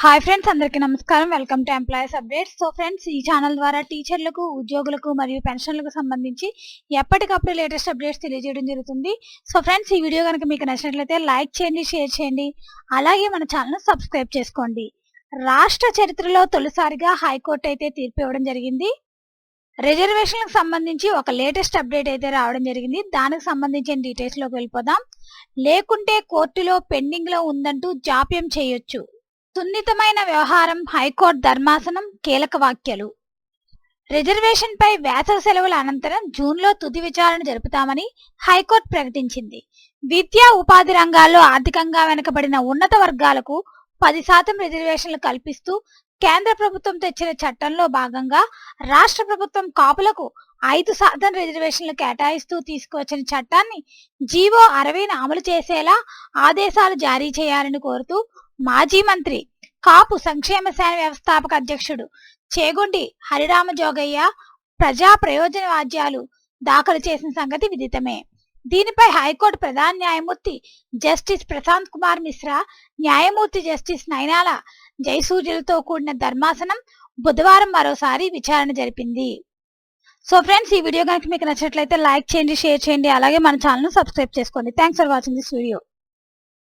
Hi friends అందరికీ నమస్కారం. Welcome to employees updates so friends ఈ ఛానల్ ద్వారా టీచర్లకు ఉద్యోగులకు మరియు పెన్షన్లకు సంబంధించి ఎప్పటికప్పుడు లేటెస్ట్ అప్డేట్స్ తెలియజేయడం జరుగుతుంది. సో ఫ్రెండ్స్ ఈ వీడియో కనుక మీకు నచ్చినట్లయితే లైక్ చేయండి షేర్ చేయండి. అలాగే మన ఛానల్ సబ్స్క్రైబ్ చేసుకోండి. రాష్ట్ర చరిత్రలో తొలిసారిగా హైకోర్టు అయితే తీర్పు ఇవ్వడం జరిగింది. రిజర్వేషన్లకు సంబంధించి ఒక లేటెస్ట్ అప్డేట్ అయితే రావడం జరిగింది. దానికి సంబంధించిన డీటెయిల్స్లోకి వెళ్ళిపోదాం. లేకుంటే కోర్టులో పెండింగ్లో ఉందంటూ జాప్యం చేయొచ్చు. సున్నితమైన వ్యవహారం హైకోర్టు ధర్మాసనం కీలక వ్యాఖ్యలు. రిజర్వేషన్పై వేసవి సెలవుల అనంతరం జూన్లో తుది విచారణ జరుపుతామని హైకోర్టు ప్రకటించింది. విద్యా ఉపాధి రంగాల్లో ఆర్థికంగా వెనుకబడిన ఉన్నత వర్గాలకు పది శాతం రిజర్వేషన్లు కల్పిస్తూ కేంద్ర ప్రభుత్వం తెచ్చిన చట్టంలో భాగంగా రాష్ట్ర ప్రభుత్వం కాపులకు ఐదు శాతం రిజర్వేషన్లు కేటాయిస్తూ తీసుకువచ్చిన చట్టాన్ని జీవో అరవైను అమలు చేసేలా ఆదేశాలు జారీ చేయాలని కోరుతూ మాజీ మంత్రి కాపు సంక్షేమ సేన వ్యవస్థాపక అధ్యక్షుడు చేగుండి హరిరామ జోగయ్య ప్రజా ప్రయోజన వాద్యాలు దాఖలు చేసిన సంగతి విదితమే. దీనిపై హైకోర్టు ప్రధాన న్యాయమూర్తి జస్టిస్ ప్రశాంత్ కుమార్ మిశ్రా న్యాయమూర్తి జస్టిస్ నైనాల జయసూర్యులతో కూడిన ధర్మాసనం బుధవారం మరోసారి విచారణ జరిపింది. సో ఫ్రెండ్స్ ఈ వీడియో కనుక మీకు నచ్చినట్లయితే లైక్ చేయండి షేర్ చేయండి అలాగే మన ఛానల్ను సబ్స్క్రైబ్ చేసుకోండి. Thanks for watching this video.